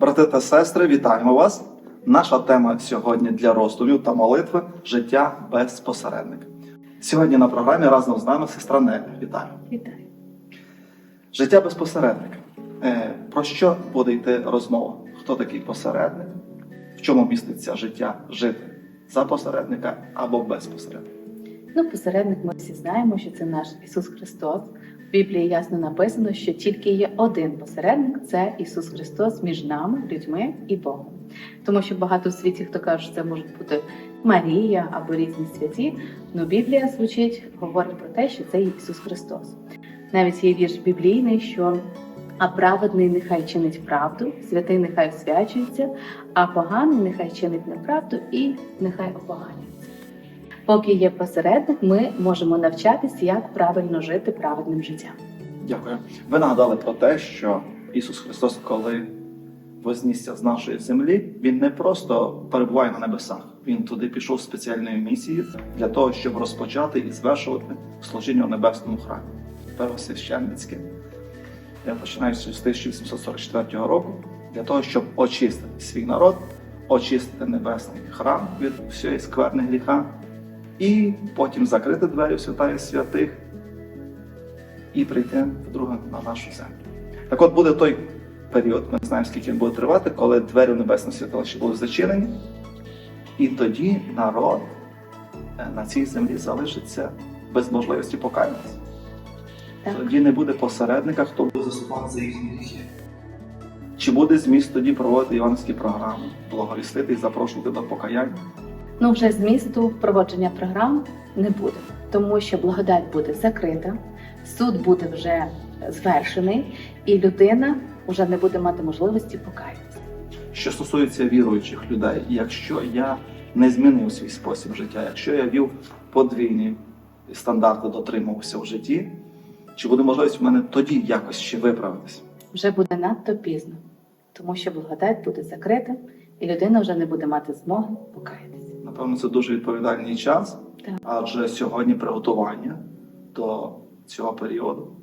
Брати та сестри, вітаємо вас! Наша тема сьогодні для роздумів та молитви життя без посередника. Сьогодні на програмі разом з нами сестра Неля. Вітаю! Вітаю. Життя без посередника. Е, Про що буде йти розмова? Хто такий посередник? В чому міститься життя жити за посередника або без посередника? Ну, посередник, ми всі знаємо, що це наш Ісус Христос. Біблії ясно написано, що тільки є один посередник це Ісус Христос між нами, людьми і Богом. Тому що багато в світі хто каже, що це можуть бути Марія або різні святі. Ну Біблія звучить, говорить про те, що це є Ісус Христос. Навіть є вірш біблійний, що а праведний нехай чинить правду, святий нехай освячується, а поганий нехай чинить неправду і нехай опоганюється. Поки є посередник, ми можемо навчатися, як правильно жити праведним життям. Дякую. Ви нагадали про те, що Ісус Христос, коли вознісся з нашої землі, Він не просто перебуває на небесах. Він туди пішов спеціальною місією для того, щоб розпочати і звершувати служіння у небесному храмі. Первосвященницьке. Я починаю з 1844 року для того, щоб очистити свій народ, очистити небесний храм від всієї скверни гріха, і потім закрити двері в святая святих і прийти вдруге на нашу землю. Так от буде той період, ми не знаємо, скільки він буде тривати, коли двері в небесне святилище будуть зачинені, і тоді народ е, на цій землі залишиться без можливості покаятися. Тоді не буде посередника, хто буде заступати за їхні гріхи. Чи буде зміст тоді проводити іванські програми, благовістити і запрошувати до покаяння? Ну, вже змісту проводження програм не буде, тому що благодать буде закрита, суд буде вже звершений, і людина вже не буде мати можливості покаятися. Що стосується віруючих людей, якщо я не змінив свій спосіб життя, якщо я вів подвійні стандарти, дотримувався в житті, чи буде можливість в мене тоді якось ще виправитися? Вже буде надто пізно, тому що благодать буде закрита, і людина вже не буде мати змоги покаятися. Напевно, це дуже відповідальний час, Так. адже сьогодні приготування до цього періоду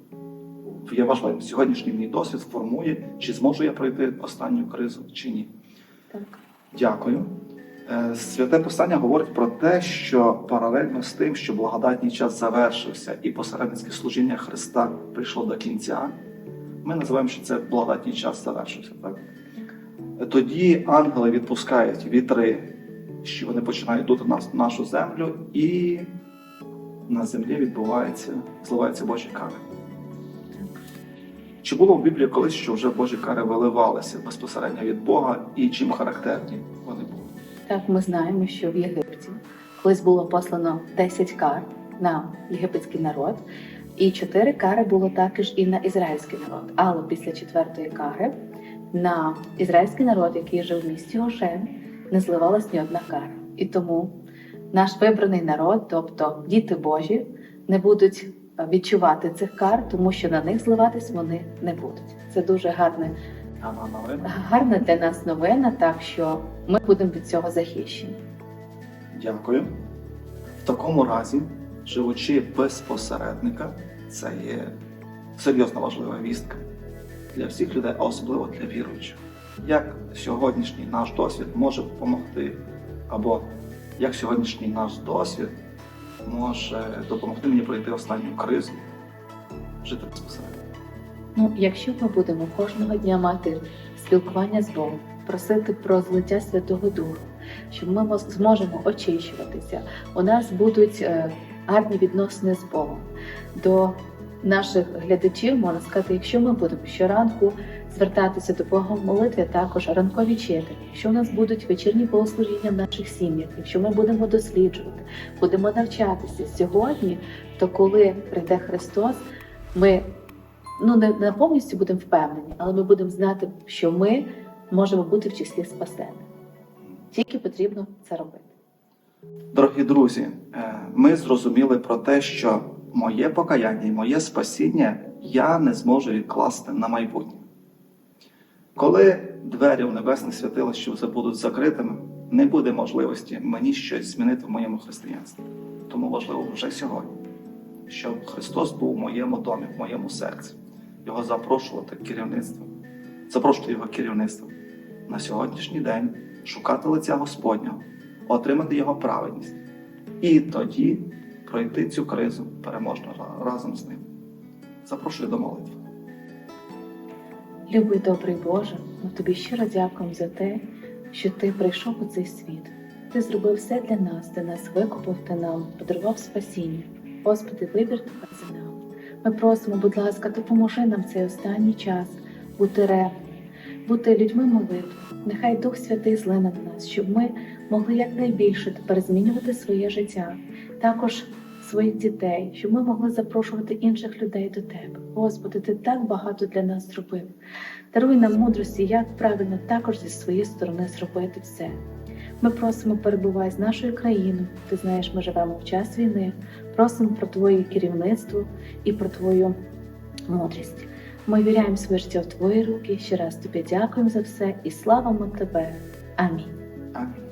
є важливим. Сьогоднішній мій досвід формує, чи зможу я пройти останню кризу, чи ні. Так. Дякую. Е, Святе Писання говорить про те, що паралельно з тим, що благодатний час завершився і посередницьке служіння Христа прийшло до кінця, ми називаємо, що це благодатний час завершився. Так? Тоді ангели відпускають вітри, що вони починають дути на нашу землю, і на землі відбувається, зливається Божі кари. Чи було в Біблії колись, що вже Божі кари виливалися безпосередньо від Бога, і чим характерні вони були? Так, ми знаємо, що в Єгипті колись було послано 10 кар на єгипетський народ, і 4 кари було також і на ізраїльський народ. Але після четвертої кари на ізраїльський народ, який жив в місті Гошен, не зливалась ні одна кара. І тому наш вибраний народ, тобто діти Божі, не будуть відчувати цих кар, тому що на них зливатись вони не будуть. Це дуже гарне гарна для нас новина, так що ми будемо від цього захищені. Дякую. В такому разі, живучи без посередника, це є серйозна важлива вістка для всіх людей, а особливо для віруючих. Як сьогоднішній наш досвід може допомогти, або як сьогоднішній наш досвід може допомогти мені пройти останню кризу, жити безпосередньо. Ну, якщо ми будемо кожного дня мати спілкування з Богом, просити про злиття Святого Духа, щоб ми зможемо очищуватися, у нас будуть е, гарні відносини з Богом. До наших глядачів можна сказати, якщо ми будемо щоранку звертатися до Бога в молитві, також ранкові читання, якщо у нас будуть вечірні богослужіння в наших сім'ях, якщо ми будемо досліджувати, будемо навчатися сьогодні, то коли прийде Христос, ми ну не, не повністю будемо впевнені, але ми будемо знати, що ми можемо бути в числі спасених. Тільки потрібно це робити. Дорогі друзі, е, ми зрозуміли про те, що моє покаяння і моє спасіння я не зможу відкласти на майбутнє. Коли двері в небесне святилище вже будуть закритими, не буде можливості мені щось змінити в моєму християнстві. Тому важливо вже сьогодні, щоб Христос був в моєму домі, в моєму серці, його запрошувати керівництвом, запрошувати його керівництвом на сьогоднішній день шукати лиця Господнього, отримати Його праведність і тоді пройти цю кризу переможно разом з ним. Запрошую до молитви. Любий добрий Боже, ми тобі щиро дякуємо за те, що ти прийшов у цей світ. Ти зробив все для нас, ти нас викупив, ти нам подарував спасіння. Господи, вибір тебе за нами. Ми просимо, будь ласка, допоможи нам цей останній час бути ревними, бути людьми молитви. Нехай Дух Святий злине на нас, щоб ми могли якнайбільше тепер змінювати своє життя, також своїх дітей, щоб ми могли запрошувати інших людей до тебе. Господи, ти так багато для нас зробив. Даруй нам мудрості, як правильно також зі своєї сторони зробити все. Ми просимо, перебувай з нашою країною. Ти знаєш, ми живемо в час війни. Просимо про Твоє керівництво і про Твою мудрість. Ми віряємо своє життя в Твої руки. Ще раз тобі дякуємо за все і славимо Тебе. Амінь. Амінь.